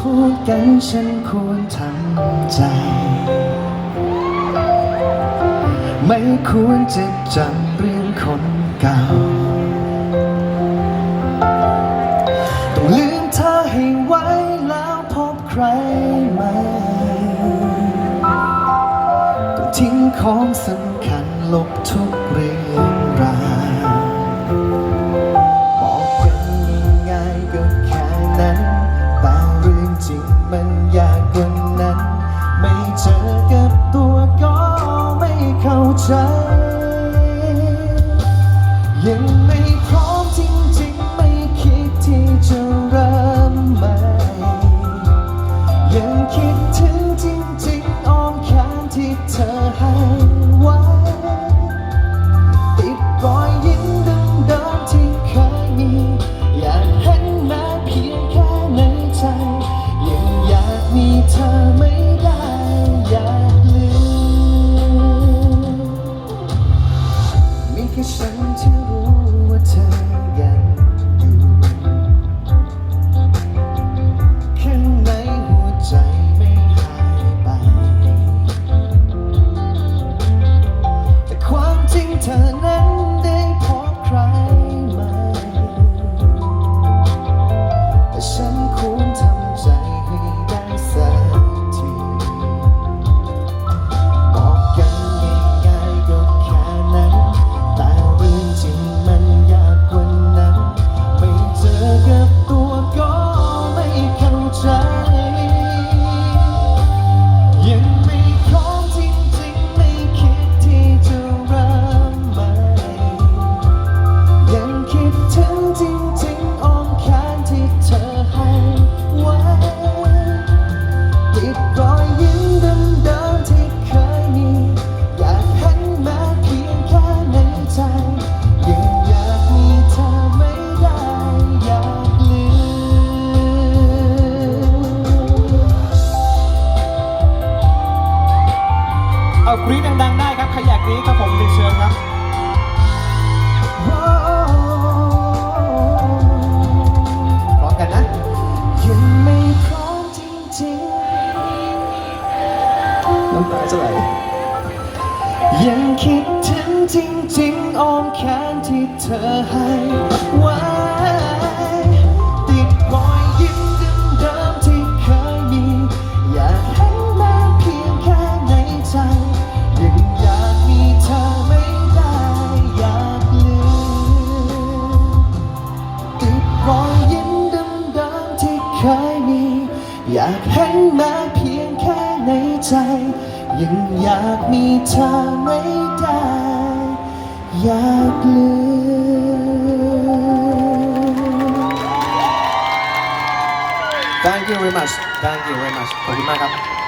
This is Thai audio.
พูดกันฉันควรทำใจ ไม่ควรจะจำเรื่องคนเก่า ต้องลืมเธอให้ไว้แล้วพบใครใหม่ต้องทิ้งของสำคัญลบทุกเรื่องราว ใจ ยังไม่พร้อมจริงๆ ไม่คิดที่จะเริ่มใหม่ ยังคิดถึงจริงๆอ้อมแขนที่เธอให้ไว้ ค รี๊ดดังๆได้ครับ ใครอยากกรี๊ดครับผมเรียนเชิญครับพร้อมกันนะยังไม่พร้อมจริงๆน้ำตาจะไหลยังคิดถึงจริงๆอ้อมแขนที่เธอให้ไว้ เคยมี อยากเห็นมาเพียงแค่ในใจ ยังอยากมีเธอไม่ได้ อยากลืม Thank you very much Thank you very much ขอบคุณมากครับ